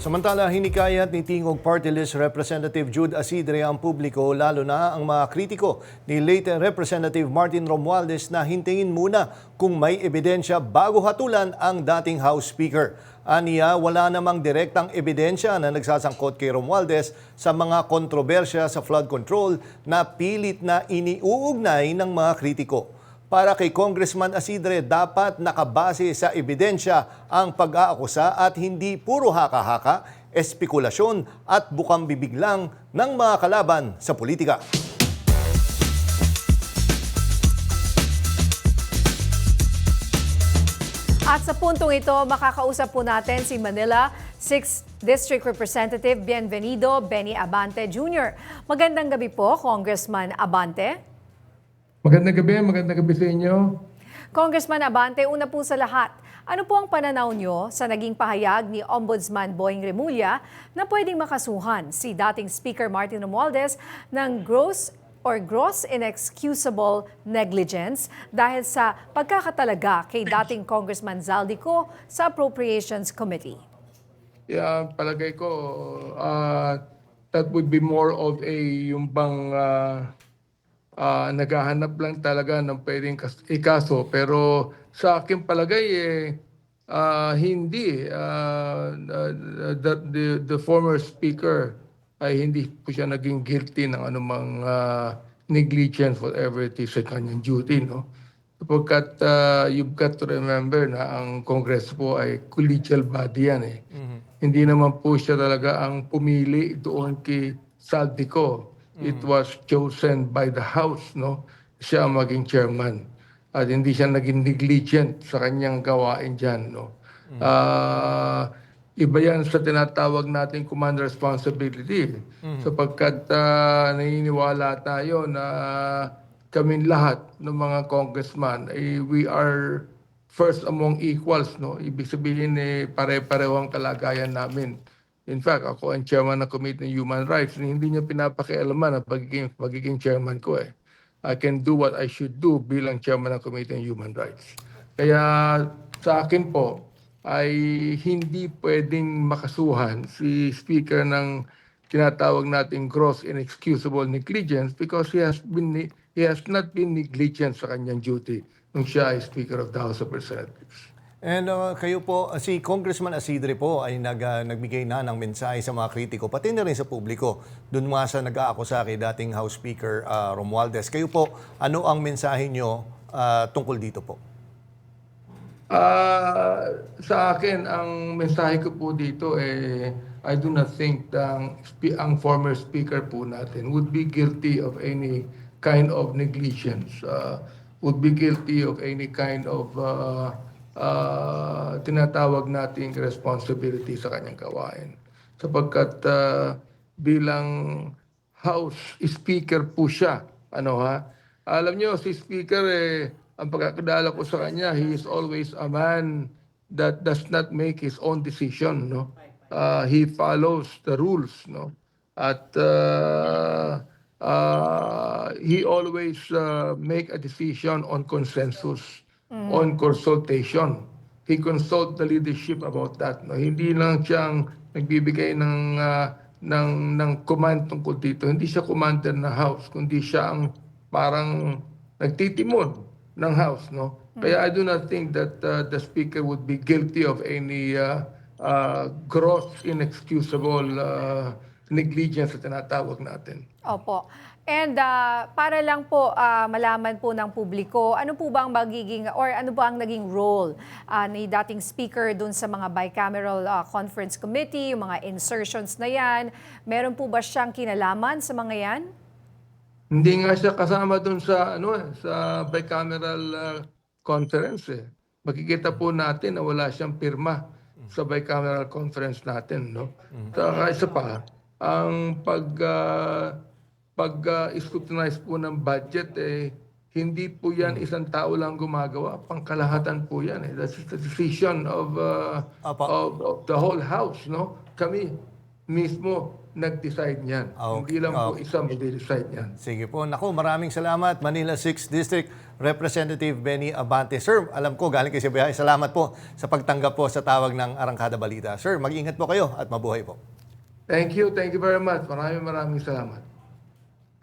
Samantala, hinikayat ni Tingog Party List Representative Jude Asidre ang publiko, lalo na ang mga kritiko ni late Representative Martin Romualdez na hintingin muna kung may ebidensya bago hatulan ang dating House Speaker. Aniya, wala namang direktang ebidensya na nagsasangkot kay Romualdez sa mga kontrobersya sa flood control na pilit na iniuugnay ng mga kritiko. Para kay Congressman Asidre, dapat nakabase sa ebidensya ang pag-aakusa at hindi puro haka-haka, espekulasyon at bukang bibig lang ng mga kalaban sa politika. At sa puntong ito, makakausap po natin si Manila 6th District Representative Bienvenido Benny Abante Jr. Magandang gabi po, Congressman Abante. Magandang gabi, magandang gabi sa inyo. Congressman Abante, una po sa lahat, ano po ang pananaw nyo sa naging pahayag ni Ombudsman Boying Remulla na pwedeng makasuhan si dating Speaker Martin Romualdez ng gross or gross inexcusable negligence dahil sa pagkakatalaga kay dating Congressman Zaldico sa Appropriations Committee? Yeah, palagay ko, uh, that would be more of a yung bang uh, uh, naghahanap lang talaga ng pwedeng kas- ikaso. Pero sa akin palagay, eh, uh, hindi. Uh, the, the, the former speaker ay hindi po siya naging guilty ng anumang uh, negligence, whatever it is sa kanyang duty. No? Sapagkat uh, you've got to remember na ang Congress po ay collegial body yan eh. Hindi naman po siya talaga ang pumili doon kay Saldico. It was chosen by the House, no? Siya ang maging chairman. At hindi siya naging negligent sa kanyang gawain dyan, no? Ah, iba yan sa tinatawag nating command responsibility. Sapagkat ah, naniniwala tayo na kaming lahat ng mga congressman, eh, we are first among equals, no? Ibig sabihin eh, pare-pareho ang kalagayan namin. In fact, ako ang chairman ng Committee on Human Rights, hindi niya pinapakialaman ang pagiging, pagiging chairman ko eh. I can do what I should do bilang chairman ng Committee on Human Rights. Kaya sa akin po, ay hindi pwedeng makasuhan si Speaker ng tinatawag nating gross inexcusable negligence because he has been he has not been negligent sa kanyang duty nung siya ay Speaker of the House of Representatives. And uh, kayo po, si Congressman Asidre po ay nag, uh, nagbigay na ng mensahe sa mga kritiko, pati na rin sa publiko, dun mga sa nag-aakusa kay dating House Speaker uh, Romualdez. Kayo po, ano ang mensahe nyo uh, tungkol dito po? Ah, sa akin, ang mensahe ko po dito eh, I do not think ang, ang former speaker po natin would be guilty of any kind of negligence, uh, would be guilty of any kind of uh, uh, tinatawag nating responsibility sa kanyang gawain. Sapagkat uh, bilang House Speaker po siya, ano ha, alam niyo si Speaker eh, ang pagkakadala ko sa kanya, he is always a man that does not make his own decision, no? Uh, he follows the rules, no? At uh, uh, he always uh, make a decision on consensus, on consultation. He consult the leadership about that, no? Hindi lang siyang nagbibigay ng uh, ng ng command tungkol dito. Hindi siya commander ng house, kundi siya ang parang nagtitimon ng House, no? Kaya I do not think that uh, the Speaker would be guilty of any uh, uh, gross, inexcusable uh, negligence na tinatawag natin. Opo. And ah, para lang po ah, malaman po ng publiko, ano po ba ang magiging or ano ba ang naging role ah, ni dating speaker dun sa mga bicameral ah, conference committee, yung mga insertions na yan? Meron po ba siyang kinalaman sa mga yan? Hindi nga siya kasama dun sa ano eh, sa bicameral uh, conference eh. Makikita po natin na wala siyang pirma sa bicameral conference natin, no? Saka isa pa, ang pag uh, pag uh, scrutinize po ng budget eh hindi po yan isang tao lang gumagawa, pangkalahatan po yan eh. That's the decision of uh, Apa. of, of the whole house, no? Kami mismo nag-decide niyan. Ah, okay. Hindi lang po Okay. isa mag-decide niyan. Sige po. Naku, maraming salamat. Manila 6th District Representative Benny Abante. Sir, alam ko galing kay Sibihay. Salamat po sa pagtanggap po sa tawag ng Arangkada Balita. Sir, mag-ingat po kayo at mabuhay po. Thank you, thank you very much. Maraming maraming salamat.